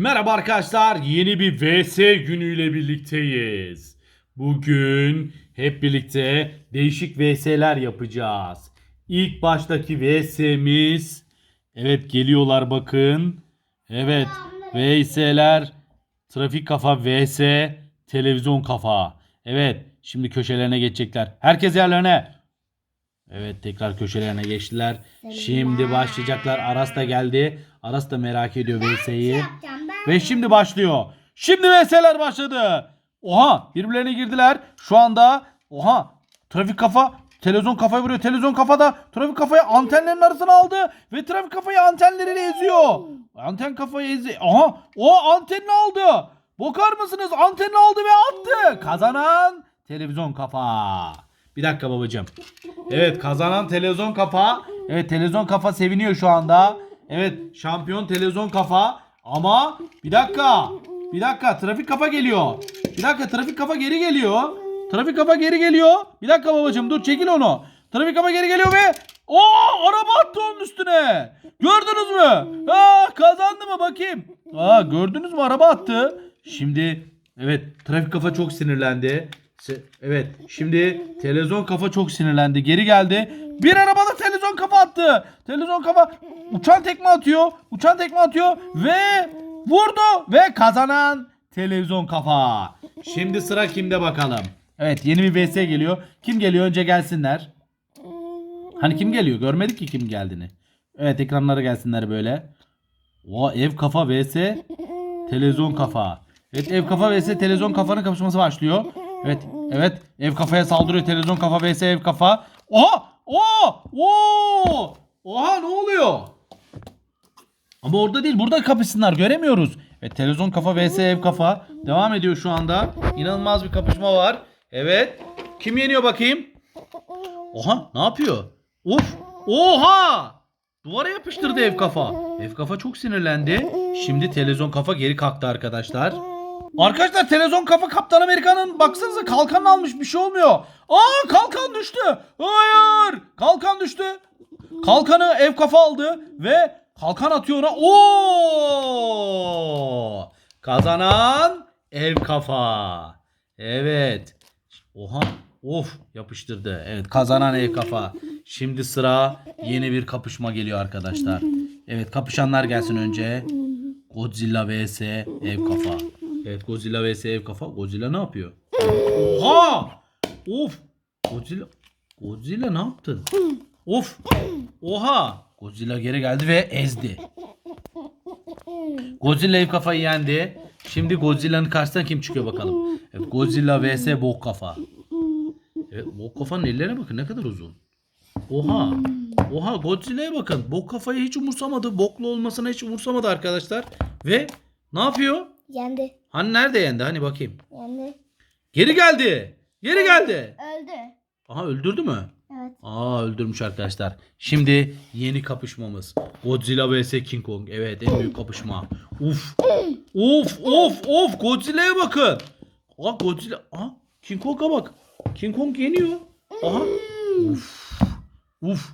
Merhaba arkadaşlar, yeni bir VS günüyle birlikteyiz. Bugün hep birlikte değişik VS'ler yapacağız. İlk baştaki VS'miz, evet geliyorlar bakın. Evet, VS'ler, trafik kafa vs, televizyon kafa. Evet, şimdi köşelerine geçecekler. Herkes yerlerine. Evet tekrar köşelerine geçtiler. Şimdi başlayacaklar. Aras da geldi. Aras da merak ediyor VS'yi. Ve şimdi başlıyor. Şimdi VS'ler başladı. Oha birbirlerine girdiler. Şu anda oha trafik kafa televizyon kafayı vuruyor. Televizyon kafada trafik kafayı antenlerin arasına aldı ve trafik kafayı antenleriyle eziyor. Anten kafayı ezi. Aha o antenini aldı. Bakar mısınız? Antenini aldı ve attı. Kazanan televizyon kafa. Bir dakika babacığım. Evet kazanan televizyon kafa. Evet televizyon kafa seviniyor şu anda. Evet şampiyon televizyon kafa. Ama bir dakika. Bir dakika trafik kafa geliyor. Bir dakika trafik kafa geri geliyor. Trafik kafa geri geliyor. Bir dakika babacığım dur çekil onu. Trafik kafa geri geliyor ve o araba attı onun üstüne. Gördünüz mü? Ha kazandı mı bakayım. Aa gördünüz mü araba attı. Şimdi evet trafik kafa çok sinirlendi. Evet şimdi televizyon kafa çok sinirlendi. Geri geldi. Bir arabada televizyon kafa attı. Televizyon kafa uçan tekme atıyor. Uçan tekme atıyor ve vurdu ve kazanan televizyon kafa. Şimdi sıra kimde bakalım. Evet yeni bir VS geliyor. Kim geliyor önce gelsinler. Hani kim geliyor? Görmedik ki kim geldiğini. Evet ekranlara gelsinler böyle. O ev kafa vs televizyon kafa. Evet ev kafa vs televizyon kafanın kapışması başlıyor. Evet evet ev kafaya saldırıyor televizyon kafa vs ev kafa. Oha! Oha! Oo! Oha ne oluyor? Ama orada değil burada kapışsınlar göremiyoruz. Evet televizyon kafa vs ev kafa devam ediyor şu anda. İnanılmaz bir kapışma var. Evet. Kim yeniyor bakayım? Oha ne yapıyor? Of! Oha! Duvara yapıştırdı ev kafa. Ev kafa çok sinirlendi. Şimdi televizyon kafa geri kalktı arkadaşlar. Arkadaşlar televizyon kafa Kaptan Amerika'nın baksanıza kalkan almış bir şey olmuyor. Aa kalkan düştü. Hayır. Kalkan düştü. Kalkanı ev kafa aldı ve kalkan atıyor ona. Oo! Kazanan ev kafa. Evet. Oha. Of yapıştırdı. Evet kazanan ev kafa. Şimdi sıra yeni bir kapışma geliyor arkadaşlar. Evet kapışanlar gelsin önce. Godzilla vs ev kafa. Evet Godzilla vs ev kafa. Godzilla ne yapıyor? Oha! Of! Godzilla Godzilla ne yaptın? Of! Oha! Godzilla geri geldi ve ezdi. Godzilla ev kafayı yendi. Şimdi Godzilla'nın karşısına kim çıkıyor bakalım. Evet, Godzilla vs bok kafa. Evet, bok kafanın ellerine bakın ne kadar uzun. Oha. Oha Godzilla'ya bakın. Bok kafayı hiç umursamadı. Boklu olmasına hiç umursamadı arkadaşlar. Ve ne yapıyor? Yendi. Hani nerede yendi? Hani bakayım. Yendi. Geri geldi. Geri geldi. Öldü. Aha öldürdü mü? Evet. Aa öldürmüş arkadaşlar. Şimdi yeni kapışmamız. Godzilla vs King Kong. Evet en büyük kapışma. Uf. Of of of Godzilla'ya bakın. Aa Godzilla. Aa King Kong'a bak. King Kong yeniyor. Aha. Uf. Uf.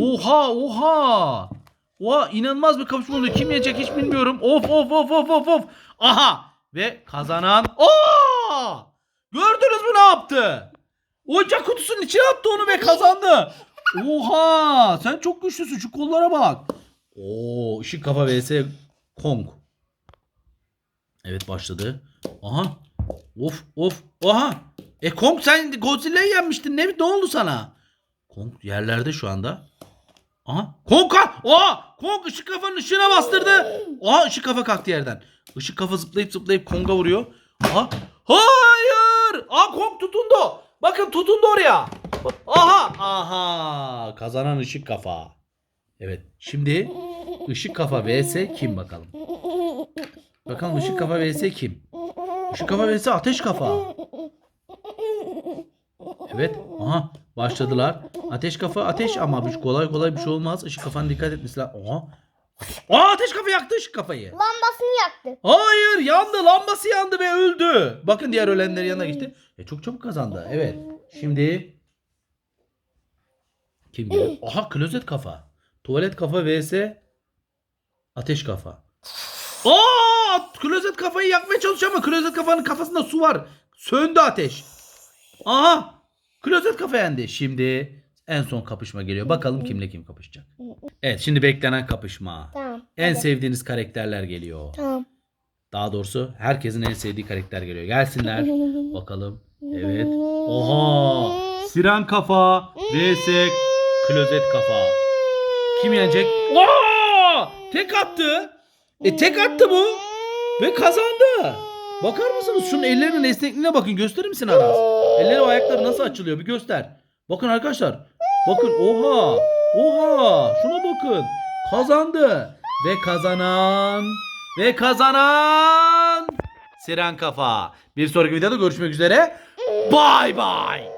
Oha oha. Oha inanılmaz bir kapışma oluyor. Kim yenecek hiç bilmiyorum. Of of of of of of. Aha. Ve kazanan. Aa! Gördünüz mü ne yaptı? Oyuncak kutusunun içine attı onu ve kazandı. Oha! Sen çok güçlüsün. Şu kollara bak. Oo, ışık kafa vs Kong. Evet başladı. Aha. Of of. Aha. E Kong sen Godzilla'yı yenmiştin. Ne, ne oldu sana? Kong yerlerde şu anda. Aha. Kong kalk. Oha. Kong ışık kafanın ışığına bastırdı. Oha ışık kafa kalktı yerden. Işık kafa zıplayıp zıplayıp Kong'a vuruyor. Aha. Hayır. Aa Kong tutundu. Bakın tutundu oraya. Aha. Aha. Kazanan ışık kafa. Evet. Şimdi ışık kafa vs kim bakalım. Bakalım ışık kafa vs kim? Işık kafa vs ateş kafa. Evet. Aha. Başladılar. Ateş kafa ateş ama bir kolay kolay bir şey olmaz. Işık kafanın dikkat etmesi lazım. Aha. Aa ateş kafa yaktı ışık kafayı. Lambasını yaktı. Hayır yandı lambası yandı ve öldü. Bakın diğer ölenlerin yanına geçti. E, çok çabuk kazandı. Evet. Şimdi kim geliyor? Aha klozet kafa. Tuvalet kafa vs ateş kafa. Aa! Klozet kafayı yakmaya çalışıyor ama klozet kafanın kafasında su var. Söndü ateş. Aha! Klozet kafa yendi. Şimdi en son kapışma geliyor. Bakalım kimle kim kapışacak. Evet şimdi beklenen kapışma. Tamam. En hadi. sevdiğiniz karakterler geliyor. Tamam. Daha doğrusu herkesin en sevdiği karakter geliyor. Gelsinler. Bakalım. Evet. Oha! Siren kafa vs klozet kafa. Kim yenecek? Aa! Tek attı. E tek attı bu. Ve kazandı. Bakar mısınız? Şunun ellerinin esnekliğine bakın. Gösterir misin Aras? Elleri ve ayakları nasıl açılıyor? Bir göster. Bakın arkadaşlar. Bakın. Oha. Oha. Şuna bakın. Kazandı. Ve kazanan. Ve kazanan. Siren Kafa. Bir sonraki videoda görüşmek üzere. Bay bay.